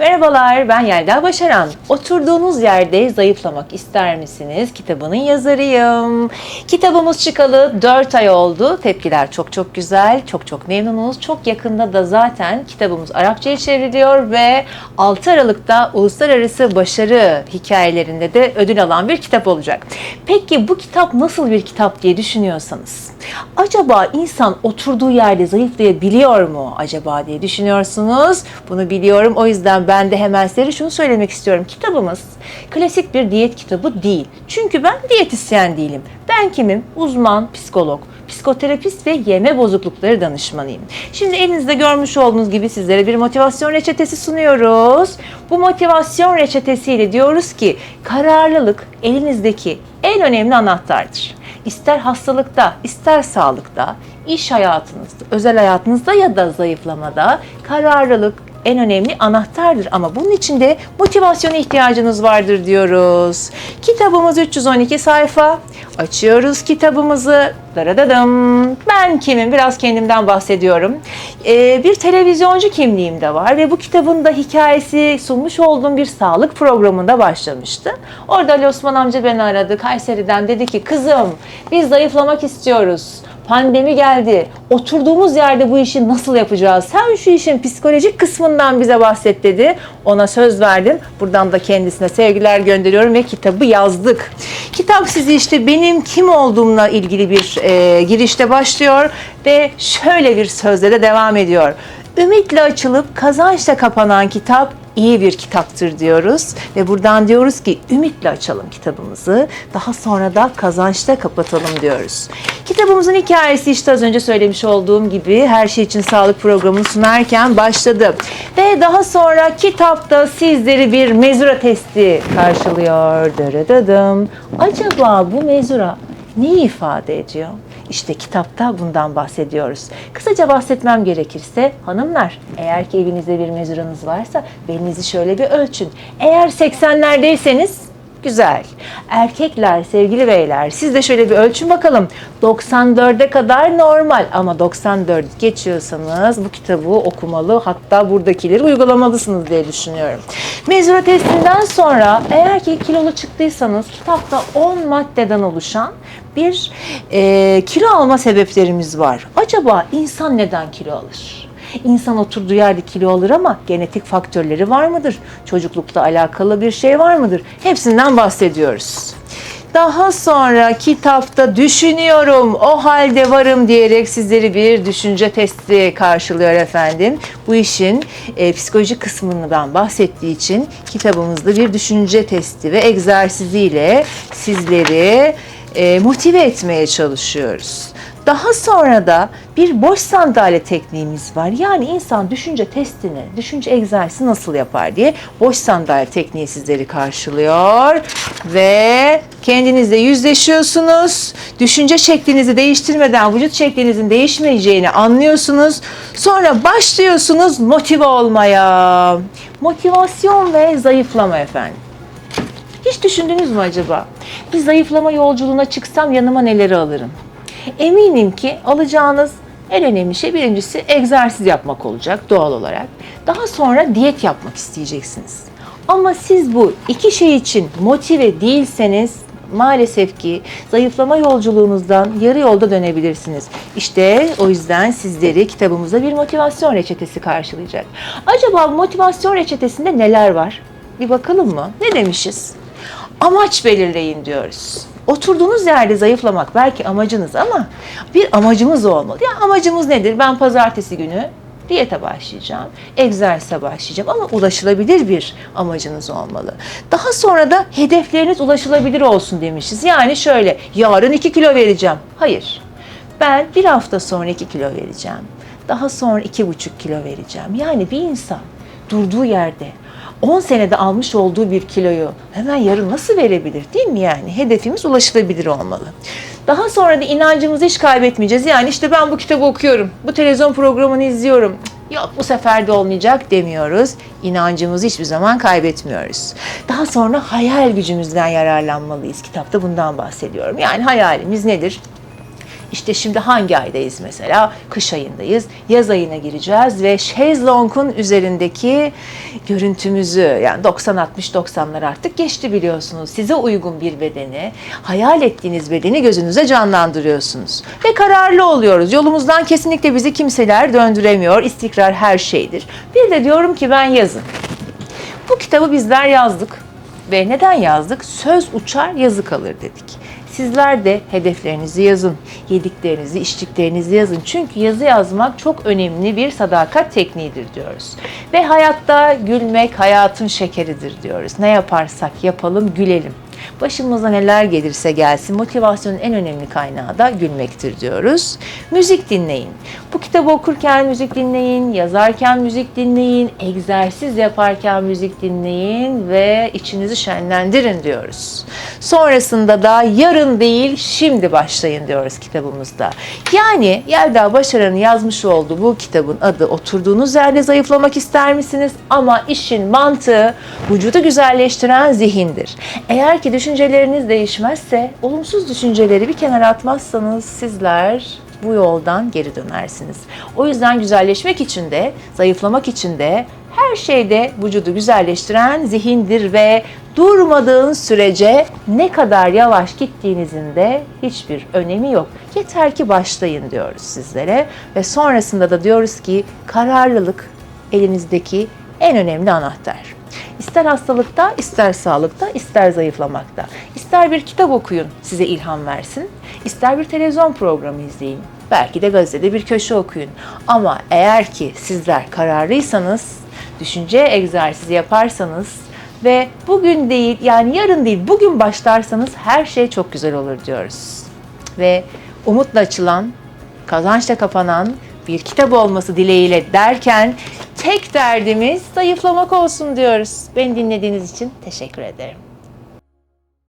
Merhabalar, ben Yelda Başaran. Oturduğunuz yerde zayıflamak ister misiniz? Kitabının yazarıyım. Kitabımız çıkalı 4 ay oldu. Tepkiler çok çok güzel, çok çok memnunuz. Çok yakında da zaten kitabımız Arapçaya çevriliyor ve 6 Aralık'ta uluslararası başarı hikayelerinde de ödül alan bir kitap olacak. Peki bu kitap nasıl bir kitap diye düşünüyorsanız, acaba insan oturduğu yerde zayıflayabiliyor mu acaba diye düşünüyorsunuz? Bunu biliyorum. O yüzden ben de hemen size şunu söylemek istiyorum. Kitabımız klasik bir diyet kitabı değil. Çünkü ben diyetisyen değilim. Ben kimim? Uzman, psikolog, psikoterapist ve yeme bozuklukları danışmanıyım. Şimdi elinizde görmüş olduğunuz gibi sizlere bir motivasyon reçetesi sunuyoruz. Bu motivasyon reçetesiyle diyoruz ki kararlılık elinizdeki en önemli anahtardır. İster hastalıkta, ister sağlıkta, iş hayatınızda, özel hayatınızda ya da zayıflamada kararlılık en önemli anahtardır ama bunun için de motivasyona ihtiyacınız vardır diyoruz. Kitabımız 312 sayfa. Açıyoruz kitabımızı. Daradadım. Ben kimim? Biraz kendimden bahsediyorum. Ee, bir televizyoncu kimliğim de var ve bu kitabın da hikayesi sunmuş olduğum bir sağlık programında başlamıştı. Orada Ali Osman amca beni aradı Kayseri'den dedi ki kızım biz zayıflamak istiyoruz. Pandemi geldi. Oturduğumuz yerde bu işi nasıl yapacağız? Sen şu işin psikolojik kısmından bize bahset dedi. Ona söz verdim. Buradan da kendisine sevgiler gönderiyorum ve kitabı yazdık. Kitap sizi işte benim kim olduğumla ilgili bir e, girişte başlıyor ve şöyle bir sözle de devam ediyor. Ümitle açılıp kazançla kapanan kitap iyi bir kitaptır diyoruz ve buradan diyoruz ki ümitle açalım kitabımızı daha sonra da kazançla kapatalım diyoruz. Kitabımızın hikayesi işte az önce söylemiş olduğum gibi her şey için sağlık programını sunarken başladı ve daha sonra kitapta sizleri bir mezura testi karşılıyor. Dırıdıdım. Acaba bu mezura neyi ifade ediyor? İşte kitapta bundan bahsediyoruz. Kısaca bahsetmem gerekirse hanımlar eğer ki evinizde bir mezuranız varsa belinizi şöyle bir ölçün. Eğer 80'lerdeyseniz güzel. Erkekler sevgili beyler siz de şöyle bir ölçün bakalım. 94'e kadar normal ama 94 geçiyorsanız bu kitabı okumalı hatta buradakileri uygulamalısınız diye düşünüyorum. Mezura testinden sonra eğer ki kilolu çıktıysanız kitapta 10 maddeden oluşan bir e, kilo alma sebeplerimiz var. Acaba insan neden kilo alır? İnsan oturduğu yerde kilo alır ama genetik faktörleri var mıdır? Çocuklukta alakalı bir şey var mıdır? Hepsinden bahsediyoruz. Daha sonra kitapta düşünüyorum, o halde varım diyerek sizleri bir düşünce testi karşılıyor efendim. Bu işin e, psikolojik kısmından bahsettiği için kitabımızda bir düşünce testi ve egzersiziyle sizleri e, motive etmeye çalışıyoruz. Daha sonra da bir boş sandalye tekniğimiz var. Yani insan düşünce testini, düşünce egzersizi nasıl yapar diye boş sandalye tekniği sizleri karşılıyor. Ve kendinizle yüzleşiyorsunuz. Düşünce şeklinizi değiştirmeden vücut şeklinizin değişmeyeceğini anlıyorsunuz. Sonra başlıyorsunuz motive olmaya. Motivasyon ve zayıflama efendim. Hiç düşündünüz mü acaba? Bir zayıflama yolculuğuna çıksam yanıma neleri alırım? Eminim ki alacağınız en önemli şey birincisi egzersiz yapmak olacak doğal olarak. Daha sonra diyet yapmak isteyeceksiniz. Ama siz bu iki şey için motive değilseniz maalesef ki zayıflama yolculuğunuzdan yarı yolda dönebilirsiniz. İşte o yüzden sizleri kitabımızda bir motivasyon reçetesi karşılayacak. Acaba motivasyon reçetesinde neler var? Bir bakalım mı? Ne demişiz? Amaç belirleyin diyoruz. Oturduğunuz yerde zayıflamak belki amacınız ama bir amacımız olmalı. Ya amacımız nedir? Ben pazartesi günü diyete başlayacağım, egzersize başlayacağım ama ulaşılabilir bir amacınız olmalı. Daha sonra da hedefleriniz ulaşılabilir olsun demişiz. Yani şöyle, yarın 2 kilo vereceğim. Hayır, ben bir hafta sonra 2 kilo vereceğim. Daha sonra 2,5 kilo vereceğim. Yani bir insan durduğu yerde 10 senede almış olduğu bir kiloyu hemen yarın nasıl verebilir değil mi yani? Hedefimiz ulaşılabilir olmalı. Daha sonra da inancımızı hiç kaybetmeyeceğiz. Yani işte ben bu kitabı okuyorum, bu televizyon programını izliyorum. Yok bu sefer de olmayacak demiyoruz. İnancımızı hiçbir zaman kaybetmiyoruz. Daha sonra hayal gücümüzden yararlanmalıyız. Kitapta bundan bahsediyorum. Yani hayalimiz nedir? İşte şimdi hangi aydayız mesela? Kış ayındayız. Yaz ayına gireceğiz ve şezlongun üzerindeki görüntümüzü yani 90-60-90'lar artık geçti biliyorsunuz. Size uygun bir bedeni, hayal ettiğiniz bedeni gözünüze canlandırıyorsunuz. Ve kararlı oluyoruz. Yolumuzdan kesinlikle bizi kimseler döndüremiyor. İstikrar her şeydir. Bir de diyorum ki ben yazın. Bu kitabı bizler yazdık. Ve neden yazdık? Söz uçar yazı kalır dedik. Sizler de hedeflerinizi yazın, yediklerinizi, içtiklerinizi yazın. Çünkü yazı yazmak çok önemli bir sadakat tekniğidir diyoruz. Ve hayatta gülmek hayatın şekeridir diyoruz. Ne yaparsak yapalım gülelim. Başımıza neler gelirse gelsin motivasyonun en önemli kaynağı da gülmektir diyoruz. Müzik dinleyin. Bu kitabı okurken müzik dinleyin, yazarken müzik dinleyin, egzersiz yaparken müzik dinleyin ve içinizi şenlendirin diyoruz. Sonrasında da yarın değil şimdi başlayın diyoruz kitabımızda. Yani Yelda Başaran'ın yazmış olduğu bu kitabın adı oturduğunuz yerde zayıflamak ister misiniz? Ama işin mantığı vücudu güzelleştiren zihindir. Eğer düşünceleriniz değişmezse, olumsuz düşünceleri bir kenara atmazsanız sizler bu yoldan geri dönersiniz. O yüzden güzelleşmek için de, zayıflamak için de her şeyde vücudu güzelleştiren zihindir ve durmadığın sürece ne kadar yavaş gittiğinizin de hiçbir önemi yok. Yeter ki başlayın diyoruz sizlere ve sonrasında da diyoruz ki kararlılık elinizdeki en önemli anahtar. İster hastalıkta, ister sağlıkta, ister zayıflamakta. İster bir kitap okuyun, size ilham versin. ister bir televizyon programı izleyin. Belki de gazetede bir köşe okuyun. Ama eğer ki sizler kararlıysanız, düşünce egzersizi yaparsanız ve bugün değil yani yarın değil bugün başlarsanız her şey çok güzel olur diyoruz. Ve umutla açılan, kazançla kapanan bir kitap olması dileğiyle derken tek derdimiz zayıflamak olsun diyoruz. Beni dinlediğiniz için teşekkür ederim.